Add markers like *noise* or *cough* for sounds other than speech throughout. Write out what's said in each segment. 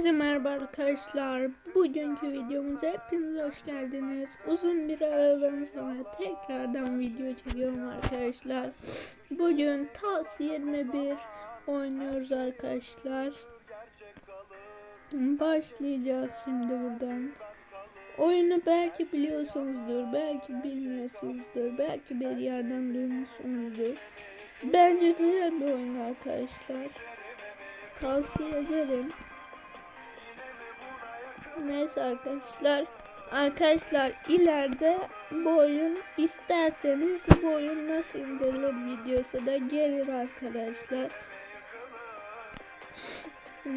Herkese merhaba arkadaşlar. Bugünkü videomuza hepiniz hoş geldiniz. Uzun bir aradan sonra tekrardan video çekiyorum arkadaşlar. Bugün TAS 21 oynuyoruz arkadaşlar. Başlayacağız şimdi buradan. Oyunu belki biliyorsunuzdur, belki bilmiyorsunuzdur, belki bir yerden duymuşsunuzdur. Bence güzel bir oyun arkadaşlar. Tavsiye ederim. Neyse arkadaşlar. Arkadaşlar ileride bu oyun isterseniz bu oyun nasıl indirilir videosu da gelir arkadaşlar.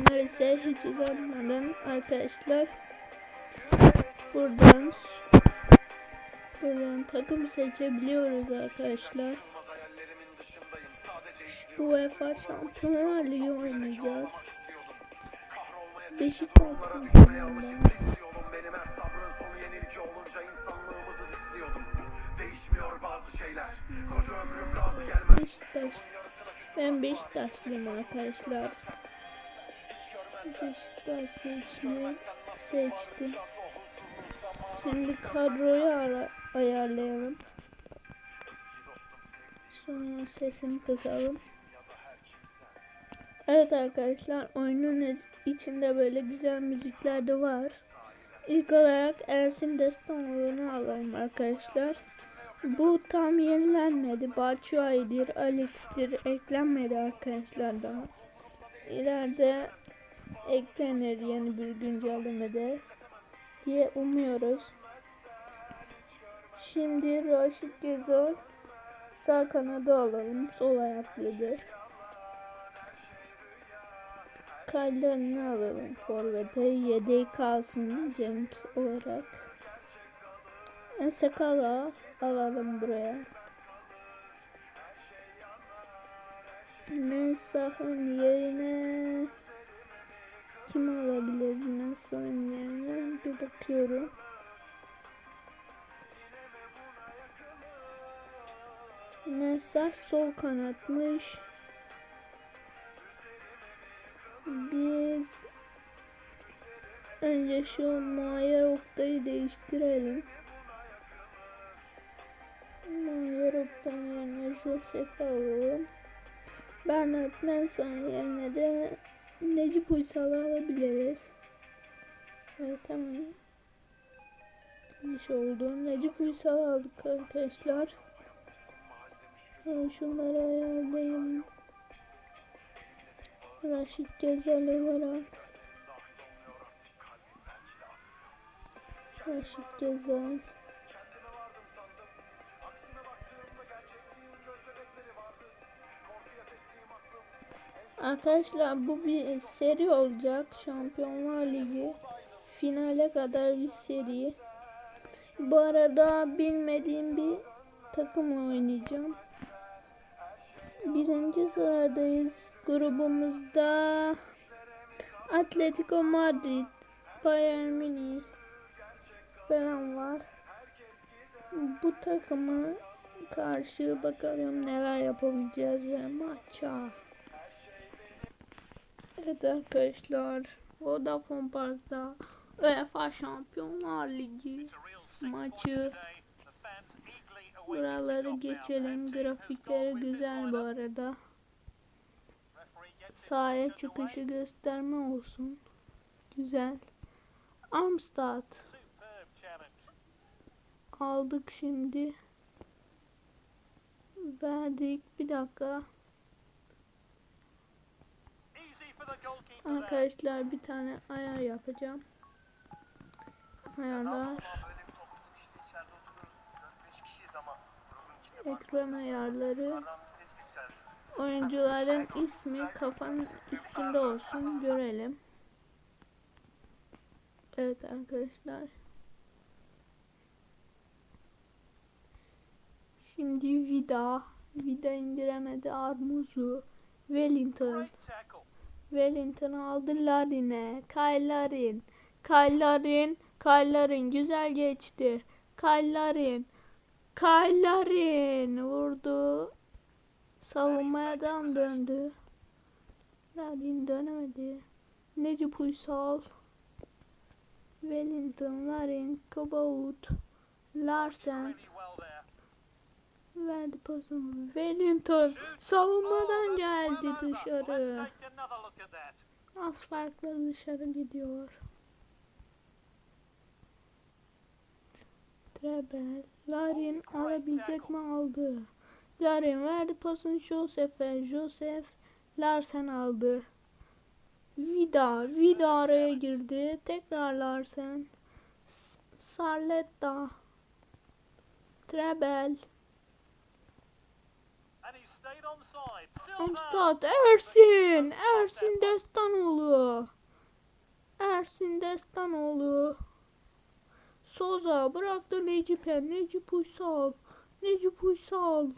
Neyse hiç uzatmadan arkadaşlar buradan buradan takım seçebiliyoruz arkadaşlar. Bu UEFA Şampiyonlar Ligi oynayacağız. Beşiktaş. Beşiktaş. Ben Beşiktaşlıyım arkadaşlar. Beşiktaş seçmeyi seçtim. Şimdi kadroyu ara ayarlayalım. Sonra sesini kısalım. Evet arkadaşlar oyunun içinde böyle güzel müzikler de var. İlk olarak Ersin Destanoğlu'nu alalım arkadaşlar. Bu tam yenilenmedi. Batshuayi'dir, Alex'tir eklenmedi arkadaşlar daha. İleride eklenir yeni bir güncellemede diye umuyoruz. Şimdi Raşit Gezal sağ kanada alalım. Sol ayaklıdır. Kallarını alalım forvete. Yedeği kalsın Cenk olarak. Esekala alalım buraya. Mensah'ın yerine kim alabilir Mensah'ın yerine bir bakıyorum. Mensah sol kanatmış. Biz önce şu Mayer Oktay'ı değiştirelim. Mayer Oktay'ın yerine Joseph alalım. Bernard Mensah yerine de Necip Uysal'ı alabiliriz. Evet tamam. Yanlış oldu. Necip Uysal aldık arkadaşlar. Şunları ayarlayalım. Raşit Gezel olarak Raşit Gezel Arkadaşlar bu bir seri olacak. Şampiyonlar Ligi finale kadar bir seri. Bu arada bilmediğim bir takımla oynayacağım. Birinci sıradayız. Grubumuzda Atletico Madrid, Bayern Münih falan var. Bu takımı karşı bakalım neler yapabileceğiz ve maça. Evet arkadaşlar Vodafone Park'ta UEFA Şampiyonlar Ligi maçı Buraları geçelim. Grafikleri güzel bu arada. Sahaya çıkışı gösterme olsun. Güzel. Amstad. Aldık şimdi. Verdik. Bir dakika. Arkadaşlar bir tane ayar yapacağım. Ayarlar. Ekran ayarları. Oyuncuların ismi kafanın üstünde olsun görelim. Evet arkadaşlar. Şimdi Vida. Vida indiremedi Armuzu. Wellington. Wellington aldı Larin'e. Kaylarin. Kaylarin. Kaylarin güzel geçti. Kaylarin. Kaylarin vurdu. Savunmaya devam döndü. Larin dönemedi. Necip Uysal. Wellington, Larin, Kabaut, Larsen. Verdi pasını. Wellington savunmadan geldi Well over. dışarı. Az farklı dışarı gidiyor. Trebel. Larin alabilecek mi aldı. Larin verdi pasını Josef'e. Josef Larsen aldı. Vida. Vida araya girdi. Tekrar Larsen. S- Sarletta. Trebel. Amstad Ersin. Ersin Destanoğlu. Ersin Destanoğlu. Soza bıraktı Necip'e. Necip Uysal. Necip Uysal.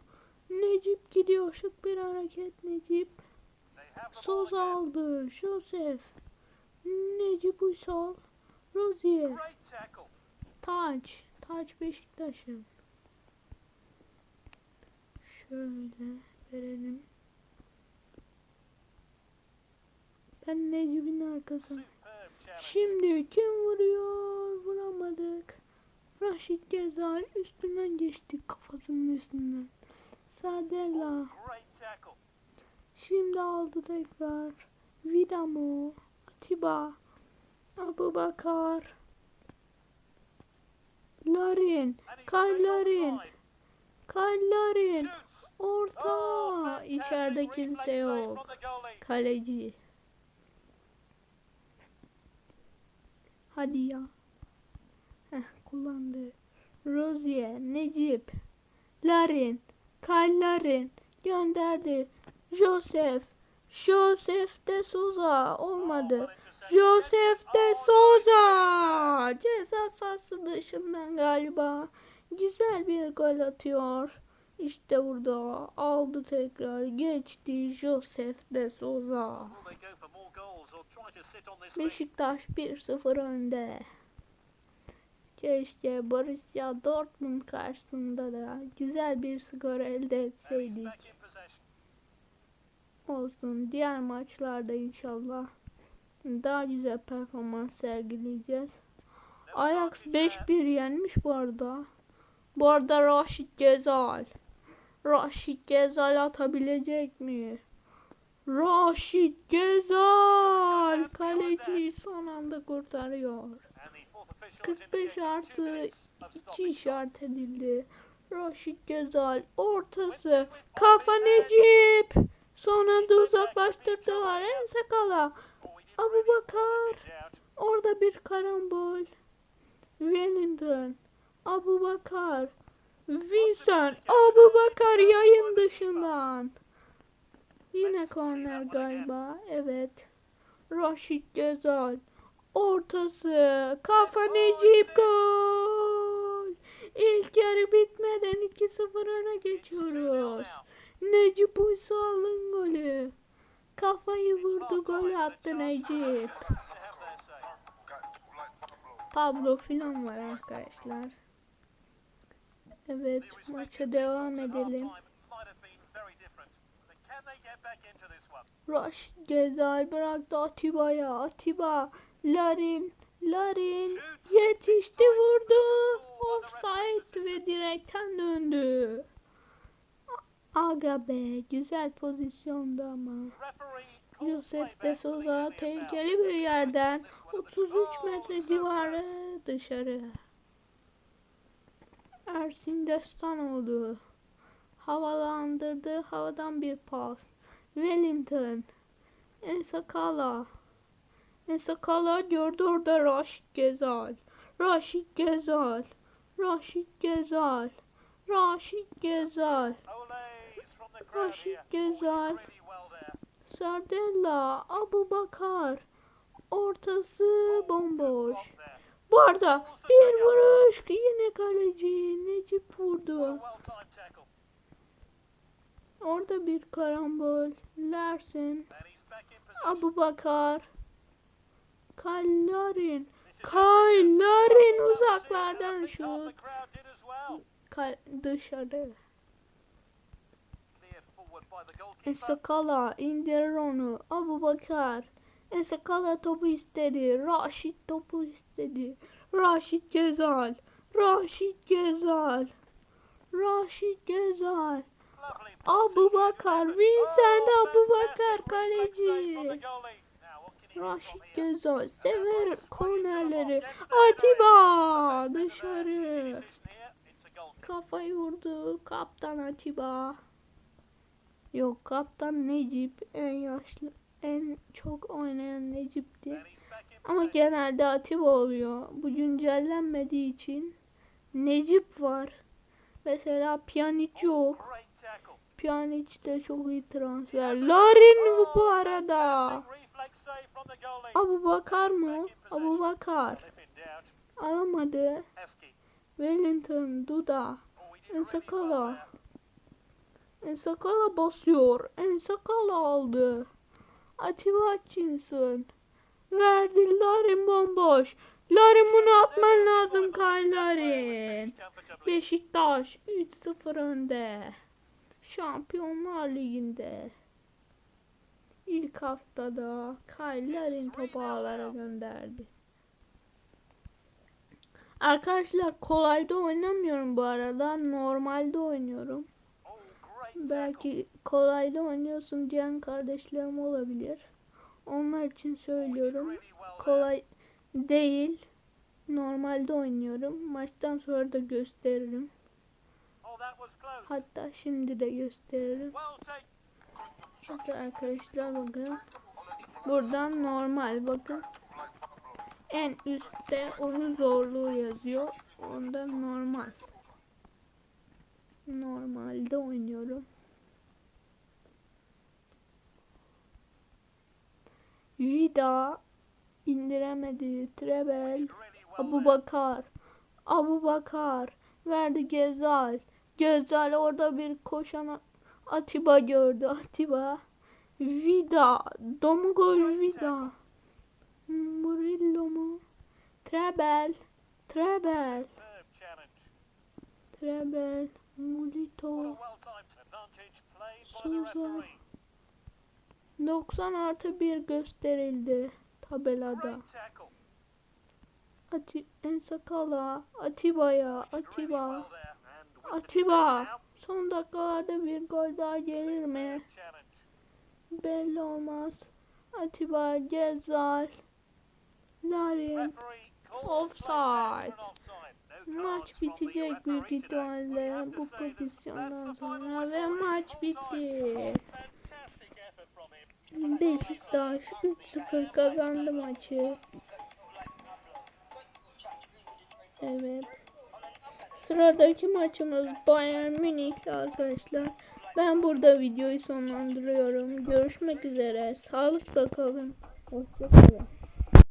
Necip gidiyor. Şık bir hareket Necip. Soza aldı. Josef. Necip Uysal. Rozier. Taç. Taç Beşiktaş'ın. Şöyle verelim. Ben Necip'in arkasına. Şimdi kim vuruyor? Vuramadık. Raşit Gezal üstünden geçti kafasının üstünden. Sardella. Şimdi aldı tekrar. Vidamo. Atiba. Abu Bakar. Larin. And he Kay stayed Larin. onside. Kay Larin. Shoots. Orta. İçeride kimse yok. Kaleci. Hadi ya. Heh, kullandı. Rozier, Necip, Larin, Kyle Larin gönderdi. Joseph, Joseph de Souza olmadı. Joseph de Souza ceza sahası dışından galiba. Güzel bir gol atıyor. İşte burada aldı tekrar geçti Joseph de Souza. Beşiktaş 1-0 önde. Keşke Borussia Dortmund karşısında da güzel bir skor elde etseydik. Olsun diğer maçlarda inşallah daha güzel performans sergileyeceğiz. Ajax advantage there. 5-1 yenmiş bu arada. Bu arada Raşit Gezal. Raşit Gezal atabilecek mi? Raşit Gezal kaleci son anda kurtarıyor. 45 indicated two artı minutes of 2 stoppage işaret edildi. Raşit Gezal ortası. Kafa Necip. Son anda uzaklaştırdılar. En sakala. Abu Bakar. Orada bir karambol. Wellington. Abu Bakar. Vincent. Abu Bakar yayın dışından. Yine korner galiba. Evet. Raşit Gezal. Ortası. Kafa Necip gol. İlk yarı bitmeden 2-0 öne geçiyoruz. Necip Uysal'ın golü. Kafayı vurdu gol attı Necip. *laughs* Pablo filan var arkadaşlar. Evet maça devam edelim. Raşit Gezal bıraktı Atiba'ya. Atiba. Larin. Larin. Yetişti vurdu. Offside ve direkten döndü. Aga be güzel pozisyonda ama. Play de Souza tehlikeli bir yerden This one was 33 oh, metre civarı dışarı. Ersin Destanoğlu havalandırdı. Havadan bir pas. Wellington. Ensakala. Ensakala gördü orada Raşit Gezal. Raşit Gezal. Raşit Gezal. Raşit Gezal. Raşit. Gezal. Sardella, Abu Bakar. Ortası bomboş. Bu arada bir vuruş yine kaleci Necip vurdu. Orada bir karambol. Larsen, And he's back in possession. Abu Bakar. Kallarin. Kallarin uzaklardan. Kal- dışarı. Cleared forward by the goalkeeper. Ensakala indir onu. Abu Bakar. Ensakala topu istedi. Raşit topu istedi. Raşit Gezal. Raşit Gezal. Raşit Gezal. Abu Bakar. Vincent Abu Bakar kaleci. Raşit? Gezal. Sever kornerleri. Atiba. Dışarı. Kafayı vurdu. Kaptan Atiba. Yok kaptan Necip. En yaşlı. En çok oynayan Necip'ti. Ama genelde Atiba oluyor. Bu güncellenmediği için Necip var. Mesela Pjanic yok. Pjanic de çok iyi transfer. Larin bu arada. Abu Bakar mı? Abu Bakar. Alamadı. Wellington, Duda. Ensakala. Ensakala basıyor. Ensakala aldı. Atiba Hutchinson. Verdi Larin bomboş. Larin bunu atman lazım Kyle Larin. Comfortably. Beşiktaş 3-0 önde. Şampiyonlar Ligi'nde. İlk haftada Kyle Larin topu ağlara gönderdi. Arkadaşlar kolayda oynamıyorum bu arada. Normalde oynuyorum. Belki kolayda oynuyorsun diyen kardeşlerim olabilir. Onlar için söylüyorum. Kolay değil. Normalde oynuyorum. Maçtan sonra da gösteririm. Hatta şimdi de gösteririm. Bakın arkadaşlar bakın. Buradan normal bakın. En üstte oyun zorluğu yazıyor. Onda normal. Normalde oynuyorum. Vida indiremedi. Trebel. Abu. Bakar. Abu Bakar. Verdi Gezal. Gezal orada bir koşan Atiba gördü. Atiba. Vida. Domagoj Vida. Murillo mu? Trebel. Trebel. Trebel. Mulito. Souza. referee. 90 artı 1 gösterildi tabelada. Ati Ensakala. Atiba'ya. Atiba. the Atiba. Son dakikalarda bir gol daha gelir mi? Belli olmaz. Atiba, Gezal, Larin. Offside. Maç bitecek büyük ihtimalle bu pozisyondan sonra ve maç bitti. Beşiktaş 3-0 kazandı maçı. Evet. Sıradaki maçımız Bayern Münih'le arkadaşlar. Ben burada videoyu sonlandırıyorum. Görüşmek üzere. Sağlıkla kalın. Hoşçakalın.